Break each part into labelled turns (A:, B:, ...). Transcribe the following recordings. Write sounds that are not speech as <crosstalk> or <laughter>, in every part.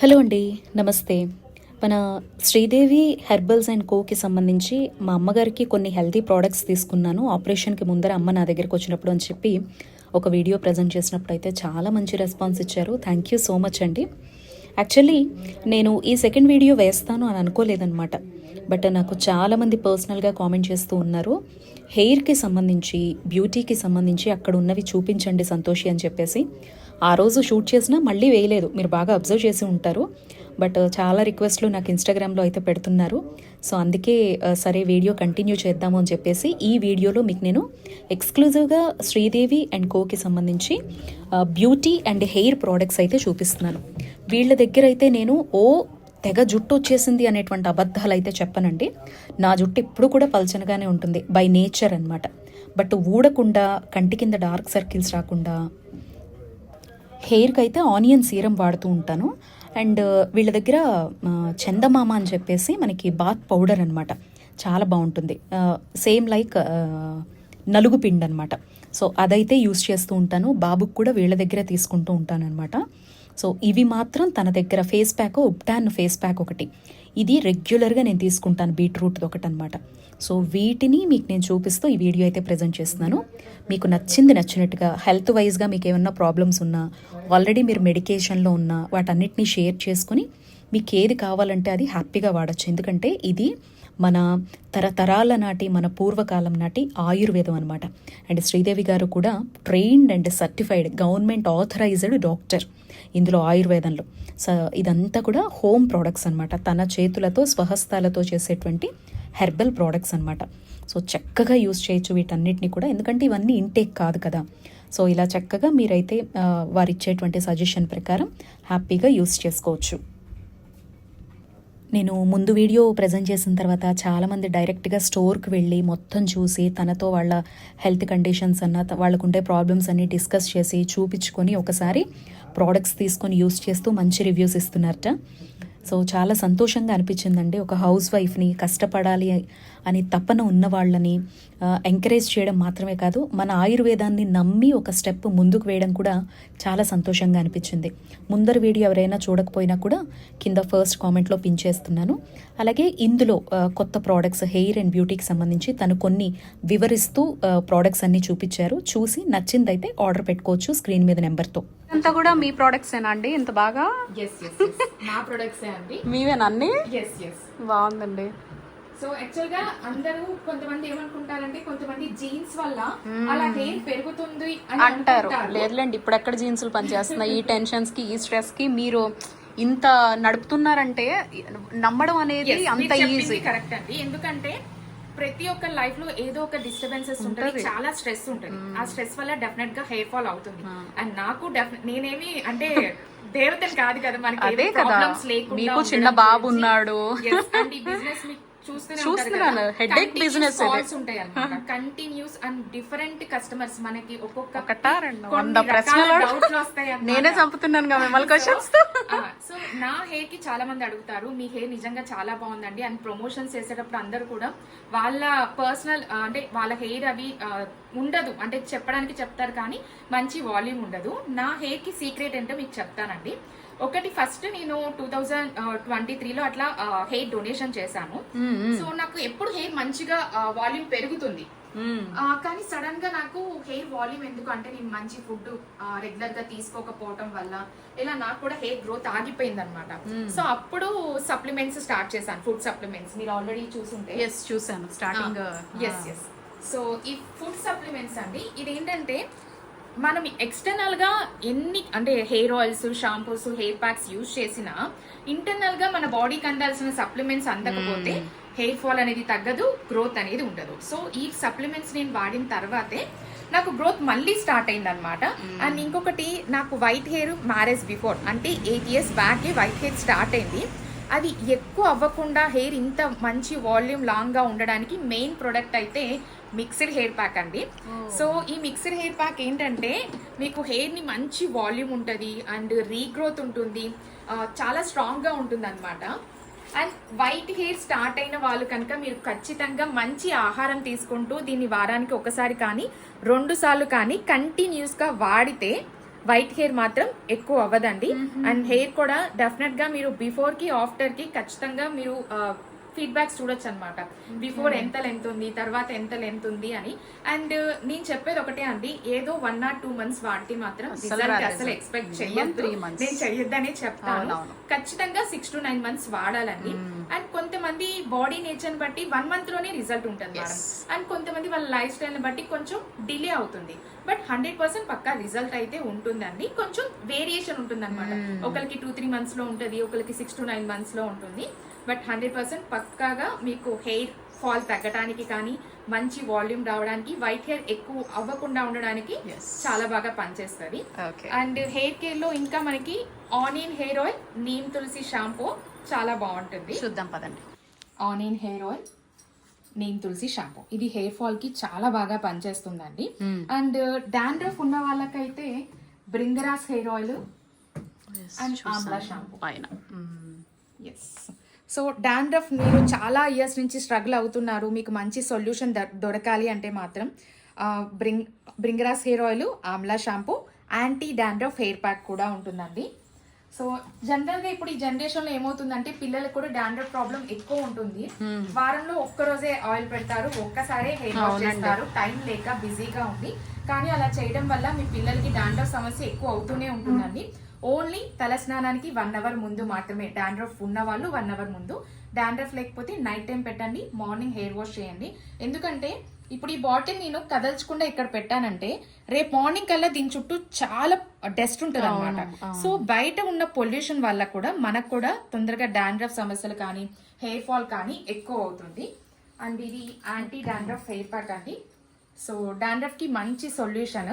A: Hello అండి నమస్తే. మన శ్రీదేవి హెర్బల్స్ అండ్ కోకి సంబంధించి మా అమ్మగారికి కొన్ని హెల్తీ ప్రోడక్ట్స్ తీసుకున్నాను. ఆపరేషన్కి ముందర అమ్మ నా దగ్గరికి వచ్చినప్పుడు అని చెప్పి ఒక వీడియో ప్రజెంట్ చేసినప్పుడు అయితే చాలా మంచి రెస్పాన్స్ ఇచ్చారు. థ్యాంక్ యూ సో మచ్ అండి. యాక్చువల్లీ నేను ఈ సెకండ్ వీడియో వేస్తాను అని అనుకోలేదన్నమాట. బట్ నాకు చాలామంది పర్సనల్గా కామెంట్ చేస్తూ ఉన్నారు. హెయిర్కి సంబంధించి బ్యూటీకి సంబంధించి అక్కడ ఉన్నవి చూపించండి సంతోషి అని చెప్పేసి. ఆ రోజు షూట్ చేసినా మళ్ళీ వేయలేదు. మీరు బాగా అబ్జర్వ్ చేసి ఉంటారు. బట్ చాలా రిక్వెస్ట్లు నాకు ఇన్స్టాగ్రామ్లో అయితే పెడుతున్నారు. సో అందుకే సరే వీడియో కంటిన్యూ చేద్దాము అని చెప్పేసి ఈ వీడియోలో మీకు నేను ఎక్స్క్లూజివ్గా శ్రీదేవి అండ్ కోకి సంబంధించి బ్యూటీ అండ్ హెయిర్ ప్రోడక్ట్స్ అయితే చూపిస్తున్నాను. వీళ్ళ దగ్గర అయితే నేను ఓ తెగ జుట్టు వచ్చేసింది అనేటువంటి అబద్ధాలు అయితే చెప్పనండి. నా జుట్టు ఎప్పుడు కూడా పల్చనగానే ఉంటుంది. బై నేచర్ అనమాట బట్ ఊడకుండా కంటి కింద డార్క్ సర్కిల్స్ రాకుండా హెయిర్కి అయితే ఆనియన్ సీరం వాడుతూ ఉంటాను. అండ్ వీళ్ళ దగ్గర చందమామ అని చెప్పేసి మనకి బాత్ పౌడర్ అనమాట చాలా బాగుంటుంది. సేమ్ లైక్ నలుగు పిండి అనమాట సో అదైతే యూస్ చేస్తూ ఉంటాను. బాబుకి కూడా వీళ్ళ దగ్గర తీసుకుంటూ ఉంటాను అనమాట సో ఇవి మాత్రం తన దగ్గర face pack ubtan face pack ఒకటి. ఇది రెగ్యులర్గా నేను తీసుకుంటాను బీట్రూట్ ఒకటి అనమాట సో వీటిని మీకు నేను చూపిస్తూ ఈ వీడియో అయితే ప్రజెంట్ చేస్తున్నాను. మీకు నచ్చింది నచ్చినట్టుగా హెల్త్ వైజ్గా మీకు ఏమన్నా ప్రాబ్లమ్స్ ఉన్నా ఆల్రెడీ మీరు మెడికేషన్లో ఉన్నా వాటన్నిటిని షేర్ చేసుకుని మీకు ఏది కావాలంటే అది హ్యాపీగా వాడచ్చు. ఎందుకంటే ఇది మన తరతరాల నాటి మన పూర్వకాలం నాటి ఆయుర్వేదం అనమాట అండ్ శ్రీదేవి గారు కూడా trained and certified government authorised doctor. ఇందులో ఆయుర్వేదంలో. సో ఇదంతా కూడా హోమ్ ప్రోడక్ట్స్ అనమాట తన చేతులతో స్వహస్తాలతో చేసేటువంటి హెర్బల్ ప్రోడక్ట్స్ అనమాట సో చక్కగా యూస్ చేయొచ్చు వీటన్నిటిని కూడా. ఎందుకంటే ఇవన్నీ ఇంటేక్ కాదు కదా. సో ఇలా చక్కగా మీరైతే వారిచ్చేటువంటి సజెషన్ ప్రకారం హ్యాపీగా యూస్ చేసుకోవచ్చు. నేను ముందు వీడియో ప్రజెంట్ చేసిన తర్వాత చాలామంది డైరెక్ట్గా స్టోర్కి వెళ్ళి మొత్తం చూసి తనతో వాళ్ళ హెల్త్ కండిషన్స్ అన్న త- వాళ్ళకుండే ప్రాబ్లమ్స్ అన్ని డిస్కస్ చేసి చూపించుకొని ఒకసారి ప్రోడక్ట్స్ తీసుకొని యూస్ చేస్తూ మంచి రివ్యూస్ ఇస్తున్నారట. సో చాలా సంతోషంగా అనిపించిందండి. ఒక హౌస్ వైఫ్ని కష్టపడాలి అని తపన ఉన్న వాళ్ళని ఎంకరేజ్ చేయడం మాత్రమే కాదు మన ఆయుర్వేదాన్ని నమ్మి ఒక స్టెప్ ముందుకు వేయడం కూడా చాలా సంతోషంగా అనిపించింది. ముందర వీడియో ఎవరైనా చూడకపోయినా కూడా కింద ఫస్ట్ కామెంట్లో పిన్ చేస్తున్నాను. అలాగే ఇందులో కొత్త ప్రోడక్ట్స్ హెయిర్ అండ్ బ్యూటీకి సంబంధించి తను కొన్ని వివరిస్తూ ప్రోడక్ట్స్ అన్ని చూపించారు. చూసి నచ్చిందైతే ఆర్డర్ పెట్టుకోవచ్చు స్క్రీన్ మీద నెంబర్తో
B: అంతా కూడా మీ ప్రోడక్ట్స్ అండి? ఇంత బాగా?
C: మా ప్రొడక్ట్స్ అండి.
B: మీవేనా అన్ని? బాగుందండి.
C: సో యాక్చువల్గా అందరూ కొంతమంది ఏమనుకుంటారంటే కొంతమంది జీన్స్ వల్ల అలా హెయిర్ పెరుగుతుంది అని
B: అంటారు. లేదులేండి ఇప్పుడు ఎక్కడ జీన్సులు పనిచేస్తున్నాయి? ఈ టెన్షన్స్కి ఈ స్ట్రెస్కి మీరు ఇంత నడుపుతున్నారంటే నమ్మడం అనేది అంత ఈజీ
C: కరెక్ట్ అండి. ఎందుకంటే ప్రతి ఒక్క లైఫ్లో ఏదో ఒక డిస్టర్బెన్సెస్ ఉంటుంది చాలా స్ట్రెస్ ఉంటుంది ఆ స్ట్రెస్ వల్ల డెఫినెట్గా హెయిర్ ఫాల్ అవుతుంది అండ్ నాకు నేనేమి అంటే దేవతని కాదు కదా మనకి
B: అదే కదా.
C: లేకుండా
B: మీకు చిన్న బాబు. ఉన్నాడు.
C: Business మీకు
B: చూస్తున్నాను. ఇది.
C: calls ఉంటాయి అన్నమాట. కంటిన్యూస్ అండ్ డిఫరెంట్ కస్టమర్స్ మనకి ఒక్కొక్క
B: వంద ప్రశ్నలు. నేనే చంపుతున్నాను కదా మిమ్మల్ని క్వశ్చన్స్
C: సో <laughs> నా హెయిర్కి చాలా మంది అడుగుతారు మీ హెయిర్ నిజంగా చాలా బాగుందండి. అండ్ ప్రమోషన్స్ చేసేటప్పుడు అందరూ కూడా వాళ్ళ పర్సనల్ అంటే వాళ్ళ హెయిర్ అవి ఉండదు. అంటే చెప్పడానికి చెప్తారు కానీ మంచి వాల్యూమ్ ఉండదు. నా హెయిర్కి సీక్రెట్ ఏంటో మీకు చెప్తానండి. ఒకటి ఫస్ట్ నేను టూ థౌజండ్ ట్వంటీ త్రీలో అట్లా హెయిర్ డొనేషన్ చేశాను. సో నాకు ఎప్పుడు హెయిర్ మంచిగా వాల్యూమ్ పెరుగుతుంది. కానీ సడన్గా నాకు హెయిర్ వాల్యూమ్ ఎందుకు అంటే నేను మంచి ఫుడ్ రెగ్యులర్గా తీసుకోకపోవటం వల్ల ఇలా నాకు కూడా హెయిర్ గ్రోత్ ఆగిపోయింది అనమాట సో అప్పుడు సప్లిమెంట్స్ స్టార్ట్ చేశాను ఫుడ్ సప్లిమెంట్స్. మీరు ఆల్రెడీ చూసుంటే.
B: ఎస్ చూసాను స్టార్టింగ్
C: ఎస్ ఎస్ సో ఈ ఫుడ్ సప్లిమెంట్స్ అండి. ఇదేంటంటే మనం ఎక్స్టర్నల్గా ఎన్ని అంటే hair oils shampoos hair packs use చేసినా ఇంటర్నల్గా మన బాడీకి అందాల్సిన సప్లిమెంట్స్ అందకపోతే హెయిర్ ఫాల్ అనేది తగ్గదు గ్రోత్ అనేది ఉండదు. సో ఈ సప్లిమెంట్స్ నేను వాడిన తర్వాతే నాకు గ్రోత్ మళ్ళీ స్టార్ట్ అయింది అనమాట అండ్ ఇంకొకటి నాకు వైట్ హెయిర్ మ్యారేజ్ బిఫోర్ అంటే eight years back white hair start అయింది. అది ఎక్కువ అవ్వకుండా హెయిర్ ఇంత మంచి వాల్యూమ్ లాంగ్గా ఉండడానికి మెయిన్ ప్రొడక్ట్ అయితే మిక్స్డ్ హెయిర్ ప్యాక్ అండి. సో ఈ మిక్స్డ్ హెయిర్ ప్యాక్ ఏంటంటే మీకు హెయిర్ని మంచి వాల్యూమ్ ఉంటుంది అండ్ రీగ్రోత్ ఉంటుంది చాలా స్ట్రాంగ్గా ఉంటుంది అనమాట అండ్ వైట్ హెయిర్ స్టార్ట్ అయిన వాళ్ళు కనుక మీరు ఖచ్చితంగా మంచి ఆహారం తీసుకుంటూ దీన్ని వారానికి ఒకసారి కానీ రెండు సార్లు కానీ కంటిన్యూస్గా వాడితే వైట్ హెయిర్ మాత్రం ఎక్కువ అవ్వదండి. అండ్ హెయిర్ కూడా డెఫినెట్గా మీరు బిఫోర్కి ఆఫ్టర్కి ఖచ్చితంగా మీరు ఫీడ్బ్యాక్స్ చూడొచ్చు అనమాట బిఫోర్ ఎంత లెంత్ ఉంది తర్వాత ఎంత లెంత్ ఉంది అని. అండ్ నేను చెప్పేది ఒకటే అండి ఏదో వన్ ఆర్ టూ మంత్స్ వాడితే మాత్రం రిజల్ట్. అసలు ఎక్స్పెక్ట్
B: months.
C: నేను చెయ్యొద్దనే చెప్తాను. ఖచ్చితంగా సిక్స్ టు నైన్ మంత్స్ వాడాలండి అండ్ కొంతమంది బాడీ నేచర్ బట్టి వన్ మంత్లోనే రిజల్ట్ ఉంటుంది మేడం అండ్ కొంతమంది వాళ్ళ లైఫ్ స్టైల్ బట్టి కొంచెం డిలే అవుతుంది. బట్ హండ్రెడ్ పర్సెంట్ పక్కా రిజల్ట్ అయితే ఉంటుందండి. కొంచెం వేరియేషన్ ఉంటుంది అనమాట ఒకరికి టూ త్రీ మంత్స్లో ఉంటుంది ఒకరికి సిక్స్ టు నైన్ మంత్స్లో ఉంటుంది. బట్ హండ్రెడ్ పర్సెంట్ పక్కాగా మీకు హెయిర్ ఫాల్ తగ్గడానికి కానీ మంచి వాల్యూమ్ రావడానికి వైట్ హెయిర్ ఎక్కువ అవ్వకుండా ఉండడానికి. చాలా బాగా పనిచేస్తుంది.
B: ఓకే
C: అండ్ హెయిర్ కేర్లో ఇంకా మనకి onion hair oil neem tulsi shampoo చాలా బాగుంటుంది.
B: చూద్దాం పదండి.
C: Onion hair oil neem tulsi shampoo. ఇది హెయిర్ ఫాల్కి చాలా బాగా పనిచేస్తుందండి.
B: Hmm.
C: అండ్ డాండ్రఫ్ ఉన్న వాళ్ళకైతే Bhringraj hair oil amla shampoo.
B: పైన.
C: ఎస్ సో డాండ్రఫ్ మీరు చాలా ఇయర్స్ నుంచి స్ట్రగుల్ అవుతున్నారు. మీకు మంచి సొల్యూషన్ దొరకాలి అంటే మాత్రం bring Bhringraj hair oil amla shampoo anti dandruff hair pack కూడా ఉంటుందండి. సో జనరల్గా ఇప్పుడు ఈ జనరేషన్లో ఏమవుతుందంటే పిల్లలకు కూడా డాండ్రఫ్ ప్రాబ్లం ఎక్కువ ఉంటుంది. వారంలో ఒక్క రోజే ఆయిల్ పెడతారు ఒక్కసారే హెయిర్ వాష్ చేస్తారు టైం లేక బిజీగా ఉంది. కానీ అలా చేయడం వల్ల మీ పిల్లలకి డాండ్రఫ్ సమస్య ఎక్కువ అవుతూనే ఉంటుందండి. ఓన్లీ తల స్నానానికి వన్ అవర్ ముందు మాత్రమే. డాండ్రఫ్ ఉన్న వాళ్ళు వన్ అవర్ ముందు. డాండ్రఫ్ లేకపోతే నైట్ టైం పెట్టండి మార్నింగ్ హెయిర్ వాష్ చేయండి. ఎందుకంటే ఇప్పుడు ఈ బాటిల్ నేను కదల్చకుండా ఇక్కడ పెట్టానంటే రేపు మార్నింగ్ కల్లా దీని చుట్టూ చాలా డస్ట్ ఉంటుంది అనమాట సో బయట ఉన్న పొల్యూషన్ వల్ల కూడా మనకు కూడా తొందరగా డాండ్రఫ్ సమస్యలు కానీ హెయిర్ ఫాల్ కానీ ఎక్కువ అవుతుంది. అండ్ ఇది యాంటీ డాండ్రఫ్ హెయిర్ ప్యాక్ అండి. సో డాండ్రఫ్కి మంచి సొల్యూషన్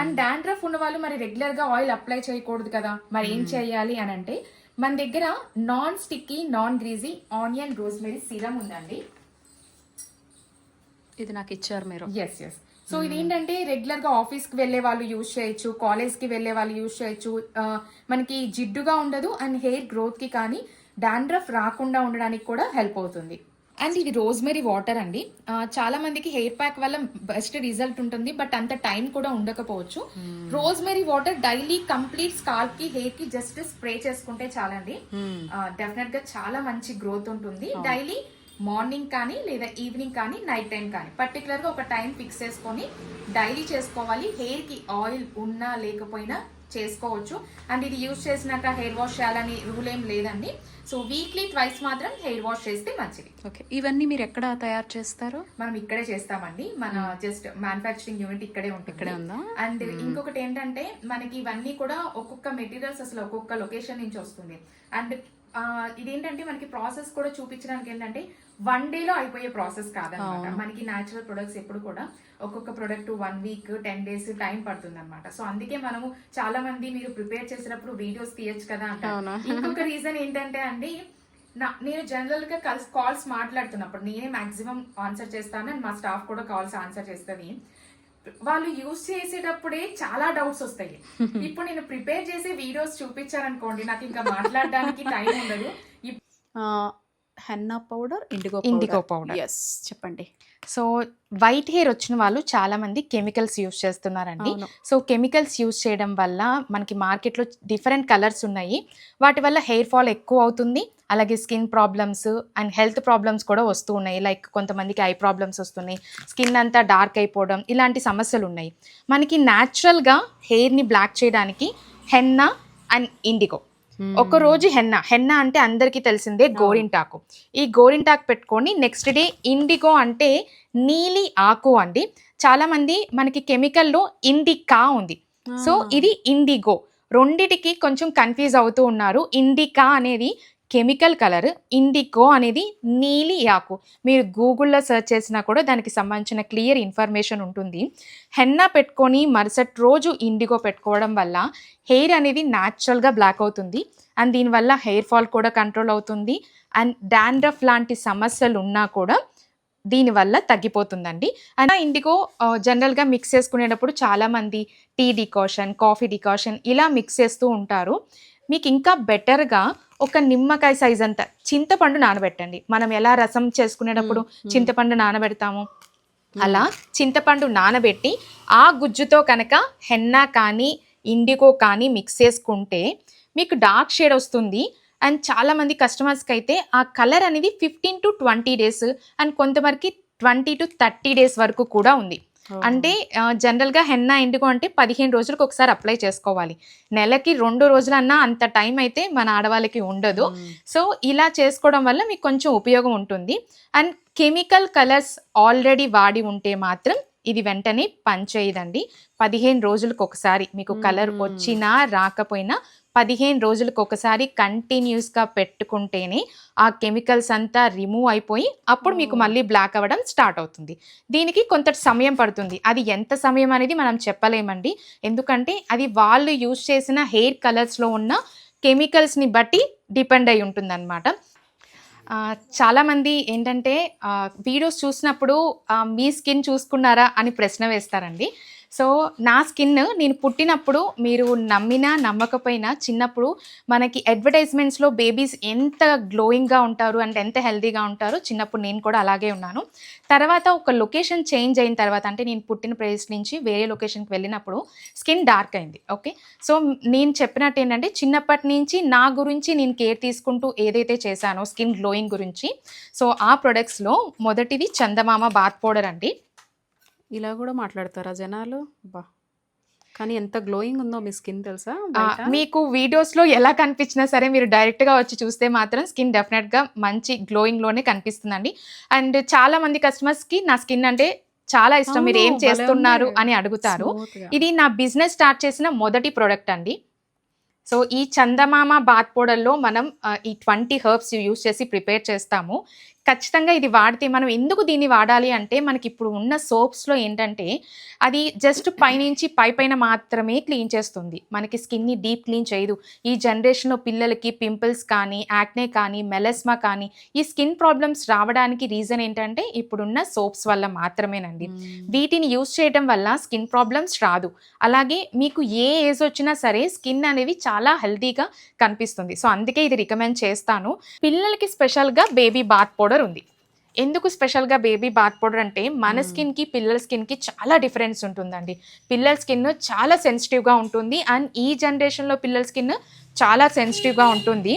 C: అండ్ డాండ్రఫ్ ఉన్న వాళ్ళు మరి రెగ్యులర్గా ఆయిల్ అప్లై చేయకూడదు కదా? మరి ఏం చేయాలి అని అంటే మన దగ్గర non sticky non greasy onion rosemary serum ఉందండి.
B: ఇది నాకు ఇచ్చారు మీరు.
C: ఎస్ ఎస్ సో ఇది ఏంటంటే రెగ్యులర్గా ఆఫీస్కి వెళ్ళే వాళ్ళు యూజ్ చేయొచ్చు కాలేజ్కి వెళ్ళే వాళ్ళు యూజ్ చేయొచ్చు. మనకి జిడ్డుగా ఉండదు అండ్ హెయిర్ గ్రోత్కి కానీ డాండ్రఫ్ రాకుండా ఉండడానికి కూడా హెల్ప్ అవుతుంది. అండ్ ఇది రోజ్మెరీ వాటర్ అండి. చాలా మందికి హెయిర్ ప్యాక్ వల్ల బెస్ట్ రిజల్ట్ ఉంటుంది బట్ అంత టైం కూడా ఉండకపోవచ్చు. రోజ్మెరీ వాటర్ డైలీ కంప్లీట్ స్కాల్ప్కి హెయిర్కి జస్ట్ స్ప్రే చేసుకుంటే చాలండి. డెఫినెట్గా చాలా మంచి గ్రోత్ ఉంటుంది. డైలీ మార్నింగ్ కానీ లేదా ఈవినింగ్ కానీ నైట్ టైం కానీ పర్టికులర్గా ఒక టైం ఫిక్స్ చేసుకొని డైలీ చేసుకోవాలి. హెయిర్కి ఆయిల్ ఉన్నా లేకపోయినా చేసుకోవచ్చు. అండ్ ఇది యూజ్ చేసినాక హెయిర్ వాష్ చేయాలని రూల్ ఏం లేదండి. సో వీక్లీ ట్వైస్ మాత్రం హెయిర్ వాష్ చేస్తే మంచిది.
B: ఓకే. ఇవన్నీ మీరు ఎక్కడ తయారు చేస్తారు?
C: మనం ఇక్కడే చేస్తామండి. మన జస్ట్ మ్యానుఫాక్చరింగ్ యూనిట్ ఇక్కడే ఉంటుంది.
B: ఇక్కడే ఉందా?
C: అండ్ ఇంకొకటి ఏంటంటే మనకి ఇవన్నీ కూడా ఒక్కొక్క మెటీరియల్స్ అసలు ఒక్కొక్క లొకేషన్ నుంచి వస్తుంది. అండ్ ఇదేంటంటే మనకి ప్రాసెస్ కూడా చూపించడానికి ఏంటంటే వన్ డే లో అయిపోయే ప్రాసెస్ కాదనమాట. మనకి న్యాచురల్ ప్రొడక్ట్స్ ఎప్పుడు కూడా ఒక్కొక్క product one week ten days time పడుతుంది అనమాట సో అందుకే మనము చాలా మంది మీరు ప్రిపేర్ చేసినప్పుడు వీడియోస్ తీయొచ్చు కదా? అంటారు. <laughs> ఇంకొక రీజన్ ఏంటంటే అండి నా నేను జనరల్గా కలిసి కాల్స్ మాట్లాడుతున్నప్పుడు నేనే మాక్సిమం ఆన్సర్ చేస్తాను అండ్ మా స్టాఫ్ కూడా కాల్స్ ఆన్సర్ చేస్తుంది. <laughs> వాళ్ళు యూజ్ చేసేటప్పుడే చాలా డౌట్స్ వస్తాయి. <laughs> ఇప్పుడు నేను ప్రిపేర్ చేసే వీడియోస్ చూపించారనుకోండి నాకు ఇంకా మాట్లాడడానికి టైం ఉండదు.
B: Henna powder indigo
C: Indigo powder.
B: Yes చెప్పండి.
C: సో వైట్ హెయిర్ వచ్చిన వాళ్ళు చాలా మంది కెమికల్స్ యూజ్ చేస్తున్నారండి. సో కెమికల్స్ యూజ్ చేయడం వల్ల మనకి మార్కెట్లో డిఫరెంట్ కలర్స్ ఉన్నాయి. వాటి వల్ల హెయిర్ ఫాల్ ఎక్కువ అవుతుంది. అలాగే skin problems and health problems కూడా వస్తూ ఉన్నాయి. లైక్ కొంతమందికి ఐ ప్రాబ్లమ్స్ వస్తున్నాయి. స్కిన్ అంతా డార్క్ అయిపోవడం ఇలాంటి సమస్యలు ఉన్నాయి. మనకి న్యాచురల్గా హెయిర్ని బ్లాక్ చేయడానికి హెన్నా అండ్ ఇండిగో ఒక రోజు హెన్న హెన్న అంటే అందరికీ తెలిసిందే గోరింటాకు. ఈ గోరింటాకు పెట్టుకొని నెక్స్ట్ డే ఇండిగో అంటే నీలి ఆకు అండి. చాలా మంది మనకి కెమికల్లో ఇండికా ఉంది. సో ఇది ఇండిగో రెండిటికి కొంచెం కన్ఫ్యూజ్ అవుతూ ఉన్నారు. ఇండికా అనేది కెమికల్ కలర్ ఇండిగో అనేది నీలి ఆకు మీరు గూగుల్లో సెర్చ్ చేసినా కూడా దానికి సంబంధించిన క్లియర్ ఇన్ఫర్మేషన్ ఉంటుంది. హెన్నా పెట్టుకొని మరుసటి రోజు ఇండిగో పెట్టుకోవడం వల్ల హెయిర్ అనేది న్యాచురల్గా బ్లాక్ అవుతుంది. అండ్ దీనివల్ల హెయిర్ ఫాల్ కూడా కంట్రోల్ అవుతుంది. అండ్ డాండ్రఫ్ లాంటి సమస్యలు ఉన్నా కూడా దీనివల్ల తగ్గిపోతుందండి. అండ్ ఇండిగో జనరల్గా మిక్స్ చేసుకునేటప్పుడు చాలామంది టీ డికాషన్ కాఫీ డికాషన్ ఇలా మిక్స్ చేస్తూ ఉంటారు. మీకు ఇంకా బెటర్గా ఒక నిమ్మకాయ సైజ్ అంత చింతపండు నానబెట్టండి. మనం ఎలా రసం చేసుకునేటప్పుడు చింతపండు నానబెడతాము? అలా చింతపండు నానబెట్టి ఆ గుజ్జుతో కనుక హెన్నా కానీ ఇండిగో కానీ మిక్స్ చేసుకుంటే మీకు డార్క్ షేడ్ వస్తుంది. అండ్ చాలా మంది కస్టమర్స్కి అయితే ఆ కలర్ అనేది fifteen to twenty days and కొంతవరకు ట్వంటీ టు థర్టీ డేస్ వరకు కూడా ఉంది. అంటే జనరల్గా హెన్నా ఇండిగో అంటే పదిహేను రోజులకు ఒకసారి అప్లై చేసుకోవాలి. నెలకి రెండు రోజులన్నా అంత టైం అయితే మన ఆడవాళ్ళకి ఉండదు. సో ఇలా చేసుకోవడం వల్ల మీకు కొంచెం ఉపయోగం ఉంటుంది. అండ్ కెమికల్ కలర్స్ ఆల్రెడీ వాడి ఉంటే మాత్రం ఇది వెంటనే పనిచేయదండి. పదిహేను రోజులకు ఒకసారి మీకు కలర్. వచ్చినా రాకపోయినా పదిహేను రోజులకు ఒకసారి కంటిన్యూస్గా పెట్టుకుంటేనే ఆ కెమికల్స్ అంతా రిమూవ్ అయిపోయి అప్పుడు మీకు. మళ్ళీ బ్లాక్ అవ్వడం స్టార్ట్ అవుతుంది. దీనికి కొంత సమయం పడుతుంది. అది ఎంత సమయం అనేది మనం చెప్పలేమండి. ఎందుకంటే అది వాళ్ళు యూజ్ చేసిన హెయిర్ కలర్స్లో ఉన్న కెమికల్స్ని బట్టి డిపెండ్ అయి ఉంటుందన్నమాట. చాలామంది ఏంటంటే వీడియోస్ చూసినప్పుడు మీ స్కిన్ చూసుకున్నారా? అని ప్రశ్న వేస్తారండి. సో నా స్కిన్ నేను పుట్టినప్పుడు మీరు నమ్మినా నమ్మకపోయినా చిన్నప్పుడు మనకి అడ్వర్టైజ్మెంట్స్లో బేబీస్ ఎంత గ్లోయింగ్గా ఉంటారు అండ్ ఎంత హెల్తీగా ఉంటారు చిన్నప్పుడు నేను కూడా అలాగే ఉన్నాను. తర్వాత ఒక లొకేషన్ చేంజ్ అయిన తర్వాత అంటే నేను పుట్టిన ప్లేస్ నుంచి వేరే లొకేషన్కి వెళ్ళినప్పుడు స్కిన్ డార్క్ అయింది ఓకే సో నేను చెప్పినట్టు ఏంటంటే చిన్నప్పటి నుంచి నా గురించి నేను కేర్ తీసుకుంటూ ఏదైతే చేశానో స్కిన్ గ్లోయింగ్ గురించి సో ఆ ప్రొడక్ట్స్లో మొదటిది చందమామ బాత్ పౌడర్ అండి.
B: ఇలా కూడా మాట్లాడతారా జనాలు? బా కానీ ఎంత గ్లోయింగ్ ఉందో మీ స్కిన్ తెలుసా?
C: మీకు వీడియోస్లో ఎలా కనిపించినా సరే మీరు డైరెక్ట్గా వచ్చి చూస్తే మాత్రం స్కిన్ డెఫినెట్గా మంచి గ్లోయింగ్లోనే కనిపిస్తుందండి. అండ్ చాలా మంది కస్టమర్స్కి నా స్కిన్ అంటే చాలా ఇష్టం. మీరు ఏం చేస్తున్నారు. అని అడుగుతారు.
B: గా.
C: ఇది నా బిజినెస్ స్టార్ట్ చేసిన మొదటి ప్రోడక్ట్ అండి. సో ఈ చందమామ బాత్ పౌడర్లో మనం ఈ ట్వంటీ హర్బ్స్ యూస్ చేసి ప్రిపేర్ చేస్తాము. ఖచ్చితంగా ఇది వాడితే మనం ఎందుకు దీన్ని వాడాలి అంటే మనకి ఇప్పుడు ఉన్న సోప్స్లో ఏంటంటే అది జస్ట్ పైనుంచి పై పైన మాత్రమే క్లీన్ చేస్తుంది. మనకి స్కిన్ని డీప్ క్లీన్ చేయదు. ఈ జనరేషన్లో పిల్లలకి పింపుల్స్ కానీ యాక్నే కానీ మెలస్మా కానీ ఈ స్కిన్ ప్రాబ్లమ్స్ రావడానికి రీజన్ ఏంటంటే ఇప్పుడున్న సోప్స్ వల్ల మాత్రమేనండి. వీటిని యూస్ చేయడం వల్ల స్కిన్ ప్రాబ్లమ్స్ రాదు. అలాగే మీకు ఏ ఏజ్ వచ్చినా సరే స్కిన్ అనేది చాలా హెల్తీగా కనిపిస్తుంది. సో అందుకే ఇది రికమెండ్ చేస్తాను. పిల్లలకి స్పెషల్గా బేబీ బాత్ పౌడర్ ఉంది. ఎందుకు స్పెషల్గా బేబీ బాత్ పౌడర్ అంటే మన. స్కిన్కి పిల్లల స్కిన్కి చాలా డిఫరెన్స్ ఉంటుందండి. పిల్లల స్కిన్ చాలా సెన్సిటివ్గా ఉంటుంది అండ్ ఈ జనరేషన్లో పిల్లల స్కిన్ చాలా సెన్సిటివ్గా ఉంటుంది.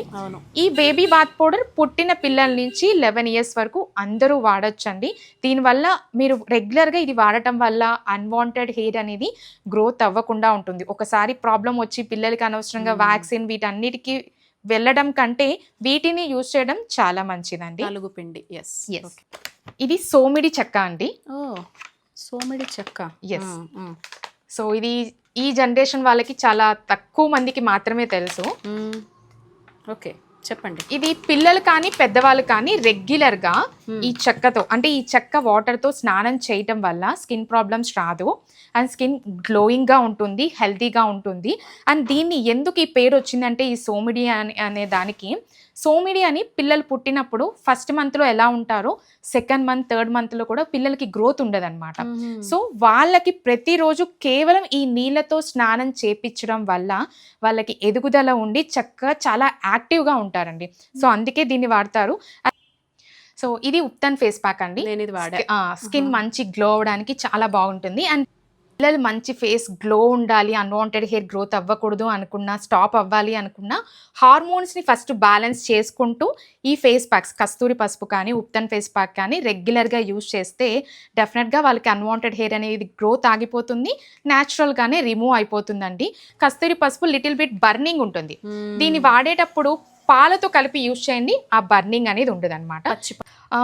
C: ఈ బేబీ బాత్ పౌడర్ పుట్టిన పిల్లల నుంచి లెవెన్ ఇయర్స్ వరకు అందరూ వాడొచ్చండి. దీనివల్ల మీరు రెగ్యులర్గా ఇది వాడటం వల్ల అన్వాంటెడ్ హెయిర్ అనేది గ్రోత్ అవ్వకుండా ఉంటుంది. ఒకసారి ప్రాబ్లం వచ్చి పిల్లలకి అనవసరంగా. వ్యాక్సిన్ వీటన్నిటికీ వెళ్ళడం కంటే వీటిని యూజ్ చేయడం చాలా మంచిదండి.
B: నలుగు పిండి ఎస్
C: Yes. ఇది సోమిడి చెక్క అండి.
B: ఓ సోమిడి చెక్క. మ్మ్.
C: సో ఇది ఈ జనరేషన్ వాళ్ళకి చాలా తక్కువ మందికి మాత్రమే తెలుసు.
B: ఓకే చెప్పండి.
C: ఇది పిల్లలు కానీ పెద్దవాళ్ళు కానీ రెగ్యులర్గా
B: మ్మ్.
C: ఈ చెక్కతో అంటే ఈ చెక్క వాటర్తో స్నానం చేయటం వల్ల స్కిన్ ప్రాబ్లమ్స్ రాదు. అండ్ స్కిన్ గ్లోయింగ్గా ఉంటుంది హెల్తీగా ఉంటుంది. అండ్ దీన్ని ఎందుకు ఈ పేరు వచ్చిందంటే ఈ సోమిడి అని అనే దానికి సోమిడి అని పిల్లలు పుట్టినప్పుడు ఫస్ట్ మంత్లో ఎలా ఉంటారో సెకండ్ మంత్ థర్డ్ మంత్లో కూడా పిల్లలకి గ్రోత్ ఉండదన్నమాట. సో వాళ్ళకి ప్రతిరోజు కేవలం ఈ నీళ్ళతో స్నానం చేపించడం వల్ల వాళ్ళకి ఎదుగుదల ఉండి చక్కగా చాలా యాక్టివ్గా ఉంటారండి. సో అందుకే దీన్ని వాడతారు. సో ఇది ఉప్తన్ ఫేస్ ప్యాక్ అండి. స్కిన్. మంచి గ్లో అవడానికి చాలా బాగుంటుంది. అండ్ పిల్లలు మంచి ఫేస్ గ్లో ఉండాలి అన్వాంటెడ్ హెయిర్ గ్రోత్ అవ్వకూడదు అనుకున్నా స్టాప్ అవ్వాలి అనుకున్నా హార్మోన్స్ని ఫస్ట్ బ్యాలెన్స్ చేసుకుంటూ ఈ ఫేస్ ప్యాక్స్ కస్తూరి పసుపు కానీ ఉప్తన్ ఫేస్ ప్యాక్ కానీ రెగ్యులర్గా యూస్ చేస్తే డెఫినెట్గా వాళ్ళకి అన్వాంటెడ్ హెయిర్ అనేది గ్రోత్ ఆగిపోతుంది న్యాచురల్గానే రిమూవ్ అయిపోతుందండి కస్తూరి పసుపు లిటిల్ బిట్ బర్నింగ్ ఉంటుంది
B: మ్మ్.
C: దీన్ని వాడేటప్పుడు పాలతో కలిపి యూస్ చేయండి ఆ బర్నింగ్ అనేది ఉండదు అనమాట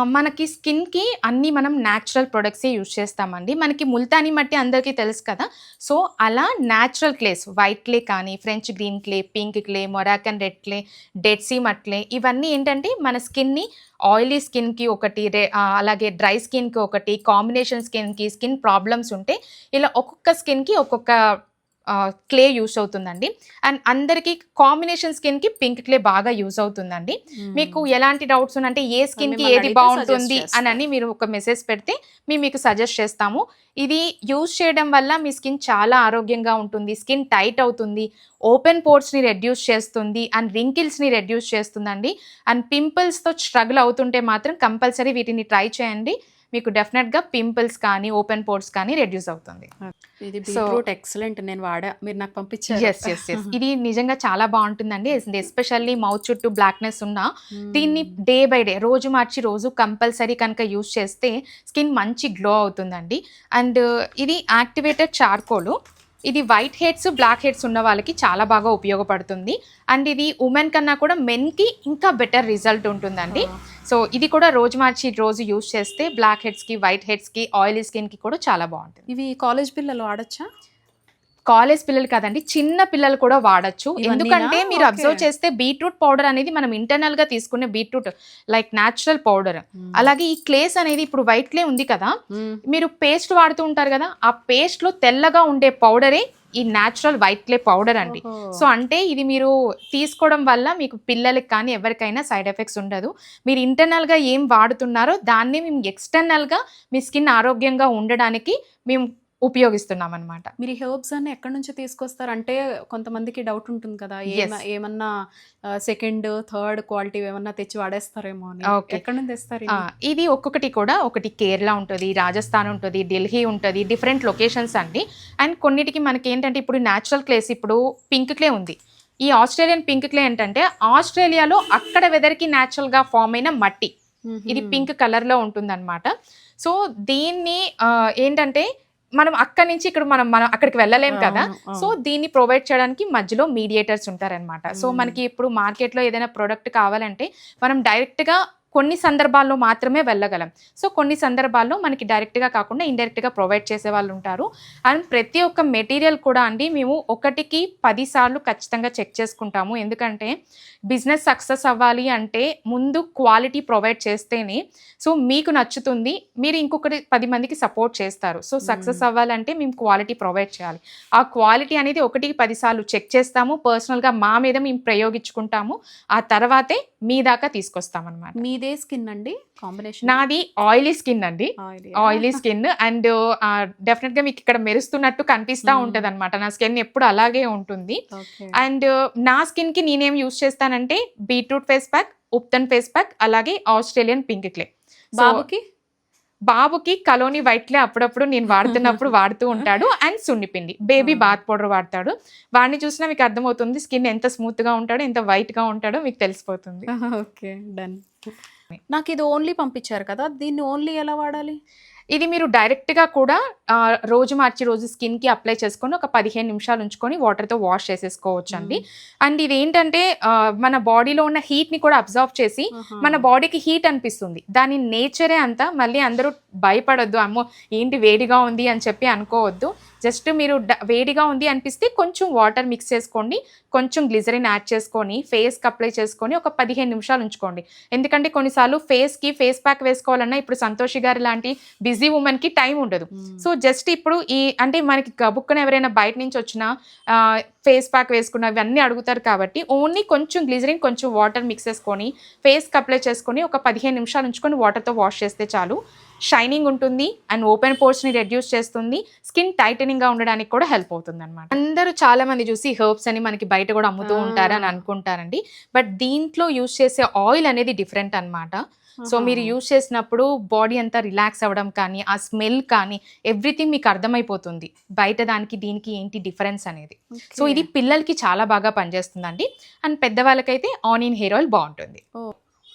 C: మనకి స్కిన్కి అన్నీ మనం న్యాచురల్ ప్రొడక్ట్సే యూస్ చేస్తామండి. మనకి ముల్తానీ మట్టి అందరికీ తెలుసు కదా. సో అలా న్యాచురల్ క్లేస్ వైట్ క్లే కానీ French green clay pink clay Moroccan red clay Dead Sea మట్లే ఇవన్నీ ఏంటంటే మన స్కిన్ని ఆయిలీ స్కిన్కి ఒకటి రే- అలాగే డ్రై స్కిన్కి ఒకటి కాంబినేషన్ స్కిన్కి స్కిన్ ప్రాబ్లమ్స్ ఉంటే ఇలా ఒక్కొక్క స్కిన్కి ఒక్కొక్క క్లే యూస్ అవుతుందండి. అండ్ అందరికీ కాంబినేషన్ స్కిన్కి పింక్ క్లే బాగా యూస్ అవుతుందండి.
B: మ్మ్.
C: మీకు ఎలాంటి డౌట్స్ అంటే ఏ
B: స్కిన్కి
C: ఏది బాగుంటుంది. అని అని మీరు ఒక మెసేజ్ పెడితే మేము మీకు సజెస్ట్ చేస్తాము. ఇది యూజ్ చేయడం వల్ల మీ స్కిన్ చాలా ఆరోగ్యంగా ఉంటుంది. స్కిన్ టైట్ అవుతుంది. ఓపెన్ పోర్ట్స్ని రెడ్యూస్ చేస్తుంది. అండ్ రింకిల్స్ని రెడ్యూస్ చేస్తుందండి. అండ్ పింపుల్స్తో స్ట్రగుల్ అవుతుంటే మాత్రం కంపల్సరీ వీటిని ట్రై చేయండి. మీకు డెఫినెట్గా పింపుల్స్ కానీ ఓపెన్ పోర్ట్స్ కానీ రెడ్యూస్ అవుతుంది.
B: బీట్రూట్ ఎక్సలెంట్ నేను వాడా మీరు నాకు పంపించారు.
C: ఎస్ ఎస్ ఎస్ ఇది నిజంగా చాలా బాగుంటుందండి. ఎస్పెషల్లీ మౌత్ చుట్టూ బ్లాక్నెస్ ఉన్న. దీన్ని డే బై డే రోజు మార్చి రోజు కంపల్సరీ కనుక యూస్ చేస్తే స్కిన్ మంచి గ్లో అవుతుందండి. అండ్ ఇది యాక్టివేటెడ్ చార్కోలు ఇది వైట్ హెడ్స్ బ్లాక్ హెడ్స్ ఉన్న వాళ్ళకి చాలా బాగా ఉపయోగపడుతుంది. అండ్ ఇది ఉమెన్ కన్నా కూడా మెన్కి ఇంకా బెటర్ రిజల్ట్ ఉంటుందండి. సో ఇది కూడా రోజు మార్చి రోజు యూస్ చేస్తే బ్లాక్ హెడ్స్కి వైట్ హెడ్స్కి ఆయిలీ స్కిన్కి కూడా చాలా బాగుంటుంది.
B: ఇవి కాలేజ్ పిల్లలు వాడచ్చా?
C: కాలేజ్ పిల్లలు కాదండి చిన్న పిల్లలు కూడా వాడచ్చు? ఎందుకంటే మీరు. అబ్జర్వ్ చేస్తే బీట్రూట్ పౌడర్ అనేది మనం ఇంటర్నల్గా తీసుకునే బీట్రూట్ లైక్ న్యాచురల్ పౌడర్. అలాగే ఈ క్లేస్ అనేది ఇప్పుడు వైట్ క్లే ఉంది కదా మీరు పేస్ట్ వాడుతూ ఉంటారు కదా ఆ పేస్ట్లో తెల్లగా ఉండే పౌడరే ఈ న్యాచురల్ వైట్ క్లే పౌడర్ అండి. సో అంటే ఇది మీరు తీసుకోవడం వల్ల మీకు పిల్లలకి కానీ ఎవరికైనా సైడ్ ఎఫెక్ట్స్ ఉండదు. మీరు ఇంటర్నల్గా ఏం వాడుతున్నారో దాన్ని మేము ఎక్స్టర్నల్గా మీ స్కిన్ ఆరోగ్యంగా ఉండడానికి మేము ఉపయోగిస్తున్నాం అనమాట
B: మీరు హెర్బ్స్ అన్ని ఎక్కడి నుంచి తీసుకొస్తారు? అంటే కొంతమందికి డౌట్ ఉంటుంది కదా ఏమన్నా సెకండ్ థర్డ్ క్వాలిటీ ఏమన్నా తెచ్చి వాడేస్తారేమో అని. ఎక్కడి నుంచి తెస్తారు
C: ఇది ఒక్కొక్కటి కూడా ఒకటి కేరళ ఉంటుంది రాజస్థాన్ ఉంటుంది ఢిల్లీ ఉంటుంది డిఫరెంట్ లొకేషన్స్ అండి. అండ్ కొన్నిటికి మనకి ఏంటంటే ఇప్పుడు న్యాచురల్ క్లేస్ ఇప్పుడు పింక్ క్లే ఉంది. ఈ ఆస్ట్రేలియన్ పింక్ క్లే ఏంటంటే ఆస్ట్రేలియాలో అక్కడ వెదర్కి న్యాచురల్గా ఫామ్ అయిన మట్టి. ఇది పింక్ కలర్లో ఉంటుందన్నమాట. సో దీన్ని ఏంటంటే మనం అక్కడి నుంచి ఇక్కడ మనం మనం అక్కడికి వెళ్ళలేం కదా. సో దీన్ని ప్రొవైడ్ చేయడానికి మధ్యలో మీడియేటర్స్ ఉంటారనమాట సో. మనకి ఇప్పుడు మార్కెట్లో ఏదైనా ప్రోడక్ట్ కావాలంటే మనం డైరెక్ట్గా కొన్ని సందర్భాల్లో మాత్రమే వెళ్ళగలం. సో కొన్ని సందర్భాల్లో మనకి డైరెక్ట్గా కాకుండా ఇండైరెక్ట్గా ప్రొవైడ్ చేసే వాళ్ళు ఉంటారు. అండ్ ప్రతి ఒక్క మెటీరియల్ కూడా అండి మేము ఒకటికి పది సార్లు ఖచ్చితంగా చెక్ చేసుకుంటాము. ఎందుకంటే బిజినెస్ సక్సెస్ అవ్వాలి అంటే ముందు క్వాలిటీ ప్రొవైడ్ చేస్తేనే సో మీకు నచ్చుతుంది మీరు ఇంకొకటి పది మందికి సపోర్ట్ చేస్తారు. సో సక్సెస్ అవ్వాలంటే మేము క్వాలిటీ ప్రొవైడ్ చేయాలి. ఆ క్వాలిటీ అనేది ఒకటికి పది సార్లు చెక్ చేస్తాము. పర్సనల్గా మా మీద మేము ప్రయోగించుకుంటాము. ఆ తర్వాతే మీ దాకా తీసుకొస్తాం అనమాట
B: మీదే స్కిన్ అండి? కాంబినేషన్?
C: నాది ఆయిలీ స్కిన్ అండి. Oily skin. అండ్ డెఫినెట్గా మీకు ఇక్కడ మెరుస్తున్నట్టు కనిపిస్తా. ఉంటది అనమాట నా స్కిన్ ఎప్పుడు అలాగే ఉంటుంది. అండ్ నా స్కిన్కి నేనేం యూస్ చేస్తానంటే beetroot face pack ubtan face pack అలాగే ఆస్ట్రేలియన్ పింక్ క్లే.
B: బాబుకి?
C: బాబుకి కలోని వైట్ క్లే అప్పుడప్పుడు నేను వాడుతున్నప్పుడు <laughs> వాడుతూ ఉంటాడు. అండ్ సున్నిపిండి బేబీ. బాత్ పౌడర్ వాడతాడు. వాడిని చూసినా మీకు అర్థమవుతుంది స్కిన్ ఎంత స్మూత్గా ఉంటాడో ఎంత వైట్గా ఉంటాడో మీకు తెలిసిపోతుంది.
B: Okay done. నాకు ఇది ఓన్లీ పంపించారు కదా దీన్ని ఓన్లీ ఎలా వాడాలి?
C: ఇది మీరు డైరెక్ట్గా కూడా రోజు మార్చి రోజు స్కిన్కి అప్లై చేసుకొని ఒక పదిహేను నిమిషాలు ఉంచుకొని వాటర్తో వాష్ చేసేసుకోవచ్చు అండి అండ్ ఇది ఏంటంటే మన బాడీలో ఉన్న హీట్ని కూడా అబ్జర్వ్ చేసి మన బాడీకి హీట్ అనిపిస్తుంది. దాని నేచరే అంతా మళ్ళీ అందరూ భయపడొద్దు అమ్మో ఏంటి వేడిగా ఉంది అని చెప్పి అనుకోవద్దు. జస్ట్ మీరు డ- వేడిగా ఉంది అనిపిస్తే కొంచెం వాటర్ మిక్స్ చేసుకోండి కొంచెం గ్లిజరిన్ యాడ్ చేసుకొని ఫేస్కి అప్లై చేసుకొని ఒక పదిహేను నిమిషాలు ఉంచుకోండి. ఎందుకంటే కొన్నిసార్లు ఫేస్కి ఫేస్ ప్యాక్ వేసుకోవాలన్నా ఇప్పుడు సంతోషి గారి లాంటి బిజీ ఉమెన్కి టైం ఉండదు. సో జస్ట్ ఇప్పుడు ఈ అంటే మనకి గబుక్కున ఎవరైనా బయట నుంచి వచ్చినా ఫేస్ ప్యాక్ వేసుకున్న ఇవన్నీ అడుగుతారు కాబట్టి ఓన్లీ కొంచెం గ్లిజరిన్ కొంచెం వాటర్ మిక్స్ చేసుకొని ఫేస్కి అప్లై చేసుకొని ఒక పదిహేను నిమిషాలు ఉంచుకొని వాటర్తో వాష్ చేస్తే చాలు. షైనింగ్ ఉంటుంది అండ్ ఓపెన్ పోర్స్ని రెడ్యూస్ చేస్తుంది. స్కిన్ టైటనింగ్గా ఉండడానికి కూడా హెల్ప్ అవుతుంది అనమాట అందరూ చాలా మంది చూసి హెర్బ్స్ అని మనకి బయట కూడా అమ్ముతూ. ఉంటారు అని అనుకుంటారండి. బట్ దీంట్లో యూస్ చేసే ఆయిల్ అనేది డిఫరెంట్ అన్నమాట. సో మీరు యూస్ చేసినప్పుడు బాడీ అంతా రిలాక్స్ అవ్వడం కానీ ఆ స్మెల్ కానీ ఎవ్రీథింగ్ మీకు అర్థమైపోతుంది. బయట దానికి దీనికి ఏంటి డిఫరెన్స్ అనేది. సో ఇది పిల్లలకి చాలా బాగా పనిచేస్తుందండి. అండ్ పెద్దవాళ్ళకైతే ఆనియన్ హెయిర్ ఆయిల్ బాగుంటుంది.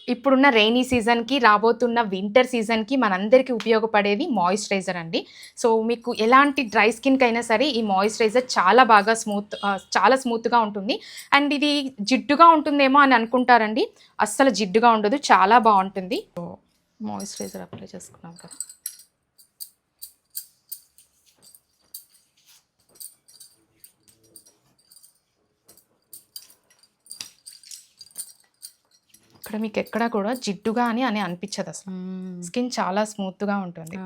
C: ఇప్పుడున్న రెయినీ సీజన్కి రాబోతున్న వింటర్ సీజన్కి మనందరికీ ఉపయోగపడేది మాయిశ్చరైజర్ అండి. సో మీకు ఎలాంటి డ్రై స్కిన్కి అయినా సరే ఈ మాయిశ్చరైజర్ చాలా బాగా స్మూత్ చాలా స్మూత్గా ఉంటుంది. అండ్ ఇది జిడ్డుగా ఉంటుందేమో అని అనుకుంటారండి. అస్సలు జిడ్డుగా ఉండదు చాలా బాగుంటుంది. సో మాయిశ్చరైజర్ అప్లై చేసుకున్నాం కదా. ఇక్కడ మీకు ఎక్కడా కూడా జిడ్డుగా అని అని అనిపించదు అసలు స్కిన్ చాలా స్మూత్గా ఉంటుంది.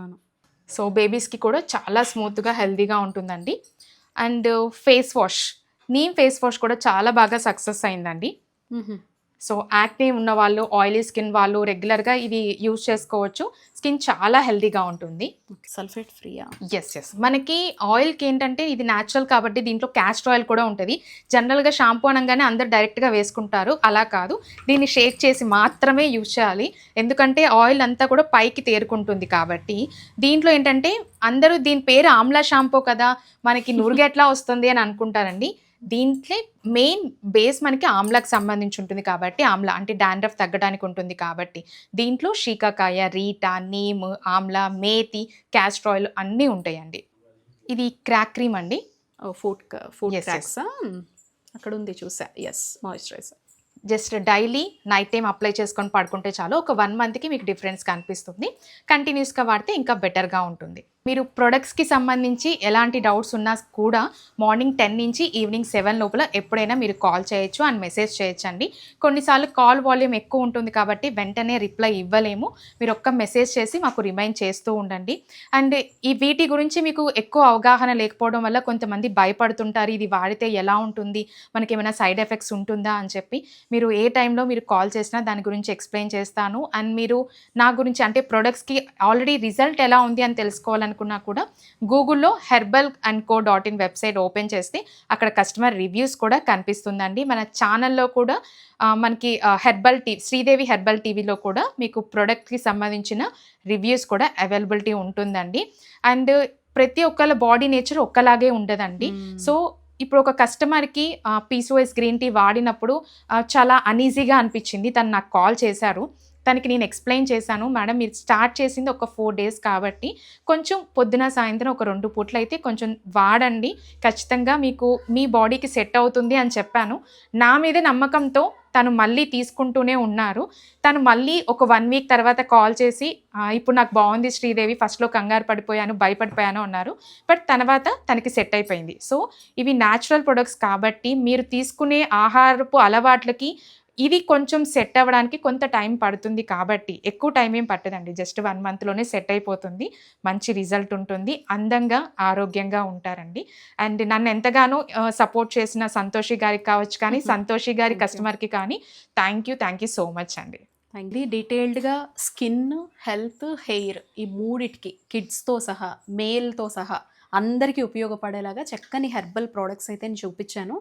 C: సో బేబీస్కి కూడా చాలా స్మూత్గా హెల్తీగా ఉంటుందండి. And face wash. Neem face wash కూడా చాలా బాగా సక్సెస్ అయిందండి. సో యాక్నే ఉన్న వాళ్ళు ఆయిలీ స్కిన్ వాళ్ళు రెగ్యులర్గా ఇది యూజ్ చేసుకోవచ్చు. స్కిన్ చాలా హెల్తీగా ఉంటుంది.
B: సల్ఫేట్ ఫ్రీయా?
C: ఎస్ ఎస్ మనకి ఆయిల్కి ఏంటంటే ఇది న్యాచురల్ కాబట్టి దీంట్లో క్యాస్టర్ ఆయిల్ కూడా ఉంటుంది. జనరల్గా షాంపూ అనగానే అందరు డైరెక్ట్గా వేసుకుంటారు. అలా కాదు. దీన్ని షేక్ చేసి మాత్రమే యూజ్ చేయాలి. ఎందుకంటే ఆయిల్ అంతా కూడా పైకి తేరుకుంటుంది కాబట్టి. దీంట్లో ఏంటంటే అందరూ దీని పేరు ఆమ్లా షాంపూ కదా. మనకి <laughs> నురుగు ఎట్లా వస్తుంది అని అనుకుంటారండి. దీంట్లో మెయిన్ బేస్ మనకి ఆమ్లాకి సంబంధించి ఉంటుంది కాబట్టి ఆమ్లా అంటే డాండ్రఫ్ తగ్గడానికి ఉంటుంది కాబట్టి దీంట్లో శీకాకాయ రీటా నీమ్ ఆమ్లా మేతి క్యాస్టర్ ఆయిల్ అన్నీ ఉంటాయండి. ఇది క్రాక్ క్రీమ్ అండి?
B: Food food. క్రాక్స్? అక్కడ ఉంది చూసా. Yes moisturiser
C: just daily night time apply చేసుకొని పడుకుంటే చాలు. ఒక వన్ మంత్కి మీకు డిఫరెన్స్ కనిపిస్తుంది. కంటిన్యూస్గా వాడితే ఇంకా బెటర్గా ఉంటుంది. మీరు ప్రొడక్ట్స్కి సంబంధించి ఎలాంటి డౌట్స్ ఉన్నా కూడా మార్నింగ్ టెన్ నుంచి ఈవినింగ్ సెవెన్ లోపల ఎప్పుడైనా మీరు కాల్ చేయొచ్చు అండ్ మెసేజ్ చేయొచ్చు అండి కొన్నిసార్లు కాల్ వాల్యూమ్ ఎక్కువ ఉంటుంది కాబట్టి వెంటనే రిప్లై ఇవ్వలేము. మీరు ఒక్క మెసేజ్ చేసి మాకు రిమైండ్ చేస్తూ ఉండండి. అండ్ ఈ వీటి గురించి మీకు ఎక్కువ అవగాహన లేకపోవడం వల్ల కొంతమంది భయపడుతుంటారు. ఇది వాడితే ఎలా ఉంటుంది? మనకి ఏమైనా సైడ్ ఎఫెక్ట్స్ ఉంటుందా? అని చెప్పి మీరు ఏ టైంలో మీరు కాల్ చేసినా దాని గురించి ఎక్స్ప్లెయిన్ చేస్తాను. అండ్ మీరు నా గురించి అంటే ప్రొడక్ట్స్కి ఆల్రెడీ రిజల్ట్ ఎలా ఉంది అని తెలుసుకోవాలని తెలుసుకోవాలనుకున్నా కూడా గూగుల్లో herbal and co dot in website open చేస్తే అక్కడ కస్టమర్ రివ్యూస్ కూడా కనిపిస్తుందండి. మన ఛానల్లో కూడా మనకి హెర్బల్ టీ శ్రీదేవి హెర్బల్ టీవీలో కూడా మీకు ప్రొడక్ట్కి సంబంధించిన రివ్యూస్ కూడా అవైలబిలిటీ ఉంటుందండి. అండ్ ప్రతి ఒక్కళ్ళ బాడీ నేచర్ ఒక్కలాగే ఉండదండి. సో ఇప్పుడు ఒక కస్టమర్కి పీసోఎస్ గ్రీన్ టీ వాడినప్పుడు చాలా అనీజీగా అనిపించింది. తను నాకు కాల్ చేశారు. తనకి నేను ఎక్స్ప్లెయిన్ చేశాను. మేడం మీరు స్టార్ట్ చేసింది ఒక ఫోర్ డేస్ కాబట్టి కొంచెం పొద్దున సాయంత్రం ఒక రెండు పూట్లు అయితే కొంచెం వాడండి. ఖచ్చితంగా మీకు మీ బాడీకి సెట్ అవుతుంది అని చెప్పాను. నా మీద నమ్మకంతో తను మళ్ళీ తీసుకుంటూనే ఉన్నారు. తను మళ్ళీ ఒక వన్ వీక్ తర్వాత కాల్ చేసి ఇప్పుడు నాకు బాగుంది శ్రీదేవి ఫస్ట్లో కంగారు పడిపోయాను భయపడిపోయాను అన్నారు. బట్ తర్వాత తనకి సెట్ అయిపోయింది. సో ఇవి న్యాచురల్ ప్రొడక్ట్స్ కాబట్టి మీరు తీసుకునే ఆహారపు అలవాట్లకి ఇవి కొంచెం సెట్ అవ్వడానికి కొంత టైం పడుతుంది కాబట్టి ఎక్కువ టైం ఏం పట్టదండి. జస్ట్ వన్ మంత్లోనే సెట్ అయిపోతుంది. మంచి రిజల్ట్ ఉంటుంది. అందంగా ఆరోగ్యంగా ఉంటారండి. అండ్ నన్ను ఎంతగానో సపోర్ట్ చేసిన సంతోషి గారికి కావచ్చు కానీ. <laughs> సంతోషి గారి. కస్టమర్కి కానీ thank you thank you so much అండి.
B: ఇది డీటెయిల్డ్గా స్కిన్ హెల్త్ హెయిర్ ఈ మూడిటికి కిడ్స్తో సహా మేల్తో సహా అందరికీ ఉపయోగపడేలాగా చక్కని హెర్బల్ ప్రోడక్ట్స్ అయితే నేను చూపించాను.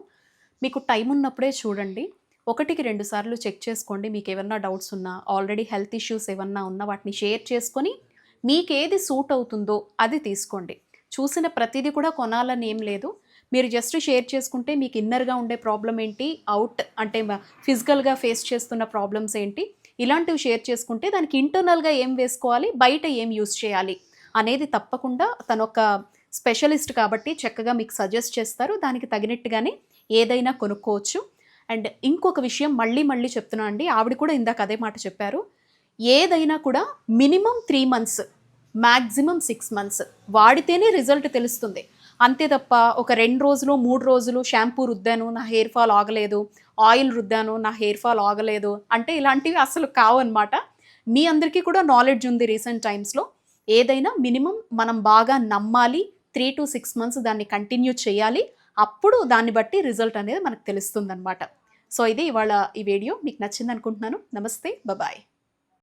B: మీకు టైం ఉన్నప్పుడే చూడండి. ఒకటికి రెండు సార్లు చెక్ చేసుకోండి. మీకు ఏమన్నా డౌట్స్ ఉన్నా ఆల్రెడీ హెల్త్ ఇష్యూస్ ఏమన్నా ఉన్నా వాటిని షేర్ చేసుకొని మీకు ఏది సూట్ అవుతుందో అది తీసుకోండి. చూసిన ప్రతిదీ కూడా కొనాలని ఏం లేదు. మీరు జస్ట్ షేర్ చేసుకుంటే మీకు ఇన్నర్గా ఉండే ప్రాబ్లం ఏంటి? అవుట్ అంటే ఫిజికల్గా ఫేస్ చేస్తున్న ప్రాబ్లమ్స్ ఏంటి? ఇలాంటివి షేర్ చేసుకుంటే దానికి ఇంటర్నల్గా ఏం వేసుకోవాలి? బయట ఏం యూస్ చేయాలి? అనేది తప్పకుండా తను ఒక స్పెషలిస్ట్ కాబట్టి చక్కగా మీకు సజెస్ట్ చేస్తారు. దానికి తగినట్టుగానే ఏదైనా కొనుక్కోవచ్చు. అండ్ ఇంకొక విషయం మళ్ళీ మళ్ళీ చెప్తున్నా అండి. ఆవిడ కూడా ఇందాక అదే మాట చెప్పారు. ఏదైనా కూడా minimum three months maximum six months వాడితేనే result తెలుస్తుంది. అంతే తప్ప ఒక రెండు రోజులు మూడు రోజులు షాంపూ రుద్దాను నా హెయిర్ ఫాల్ ఆగలేదు ఆయిల్ రుద్దాను నా హెయిర్ ఫాల్ ఆగలేదు అంటే ఇలాంటివి అసలు కావు అనమాట మీ అందరికీ కూడా నాలెడ్జ్ ఉంది రీసెంట్ టైమ్స్లో ఏదైనా మినిమం మనం బాగా నమ్మాలి త్రీ టు సిక్స్ మంత్స్ దాన్ని కంటిన్యూ చేయాలి. అప్పుడు దాన్ని బట్టి రిజల్ట్ అనేది మనకు తెలుస్తుంది అనమాట సో ఇది ఇవాళ ఈ వీడియో. మీకు నచ్చింది అనుకుంటున్నాను నమస్తే. బాయ్